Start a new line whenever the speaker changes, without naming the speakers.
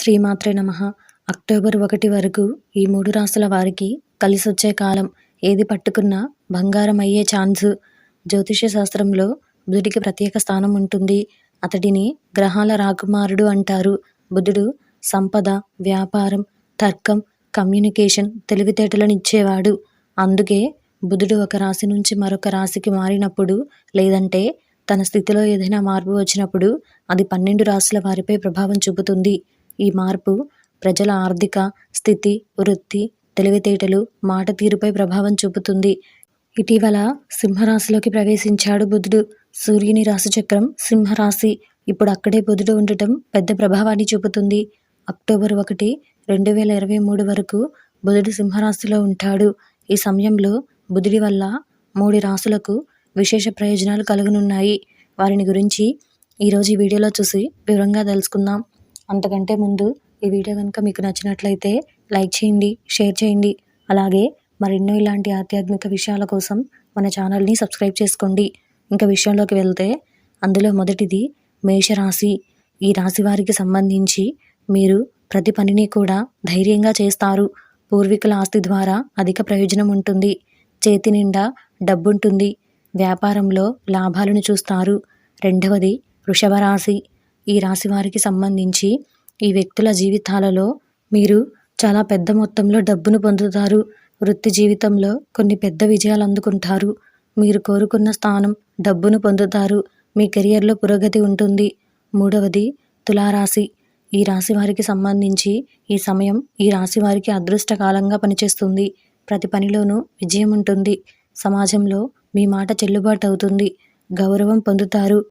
శ్రీమాత్రే నమ. అక్టోబర్ ఒకటి వరకు ఈ మూడు రాసుల వారికి కలిసొచ్చే కాలం ఏది పట్టుకున్నా బంగారం అయ్యే ఛాన్సు. జ్యోతిష శాస్త్రంలో బుధుడికి ప్రత్యేక స్థానం ఉంటుంది. అతడిని గ్రహాల రాకుమారుడు అంటారు. బుధుడు సంపద వ్యాపారం తర్కం కమ్యూనికేషన్ తెలివితేటలను ఇచ్చేవాడు అందుకే బుధుడు ఒక రాశి నుంచి మరొక రాశికి మారినప్పుడు లేదంటే తన స్థితిలో ఏదైనా మార్పు వచ్చినప్పుడు అది పన్నెండు రాశుల వారిపై ప్రభావం చూపుతుంది. ఈ మార్పు ప్రజల ఆర్థిక స్థితి వృత్తి తెలివితేటలు మాట తీరుపై ప్రభావం చూపుతుంది. ఇటీవల సింహరాశిలోకి ప్రవేశించాడు బుధుడు. సూర్యుని రాశిచక్రం సింహరాశి. ఇప్పుడు అక్కడే బుధుడు ఉండటం పెద్ద ప్రభావాన్ని చూపుతుంది. అక్టోబర్ ఒకటి రెండు వేల ఇరవై మూడు వరకు బుధుడు సింహరాశిలో ఉంటాడు. ఈ సమయంలో బుధుడి వల్ల మూడు రాశులకు విశేష ప్రయోజనాలు కలుగునున్నాయి. వారిని గురించి ఈరోజు ఈ వీడియోలో చూసి వివరంగా తెలుసుకుందాం. అంతకంటే ముందు ఈ వీడియో కనుక మీకు నచ్చినట్లయితే లైక్ చేయండి షేర్ చేయండి. అలాగే మరెన్నో ఇలాంటి ఆధ్యాత్మిక విషయాల కోసం మన ఛానల్ని సబ్స్క్రైబ్ చేసుకోండి. ఇంకా విషయంలోకి వెళ్తే అందులో మొదటిది మేషరాశి. ఈ రాశి వారికి సంబంధించి మీరు ప్రతి పనిని కూడా ధైర్యంగా చేస్తారు. పూర్వీకుల ఆస్తి ద్వారా అధిక ప్రయోజనం ఉంటుంది. చేతి నిండా డబ్బుంటుంది. వ్యాపారంలో లాభాలను చూస్తారు. రెండవది వృషభ రాశి ఈ రాశి వారికి సంబంధించి ఈ వ్యక్తుల జీవితాలలో మీరు చాలా పెద్ద మొత్తంలో డబ్బును పొందుతారు. వృత్తి జీవితంలో కొన్ని పెద్ద విజయాలు అందుకుంటారు. మీరు కోరుకున్న స్థానం డబ్బును పొందుతారు. మీ కెరియర్లో పురోగతి ఉంటుంది. మూడవది తులారాశి. ఈ రాశి వారికి సంబంధించి ఈ సమయం ఈ రాశి వారికి అదృష్టకాలంగా పనిచేస్తుంది. ప్రతి పనిలోనూ విజయం ఉంటుంది. సమాజంలో మీ మాట చెల్లుబాటు అవుతుంది. గౌరవం పొందుతారు.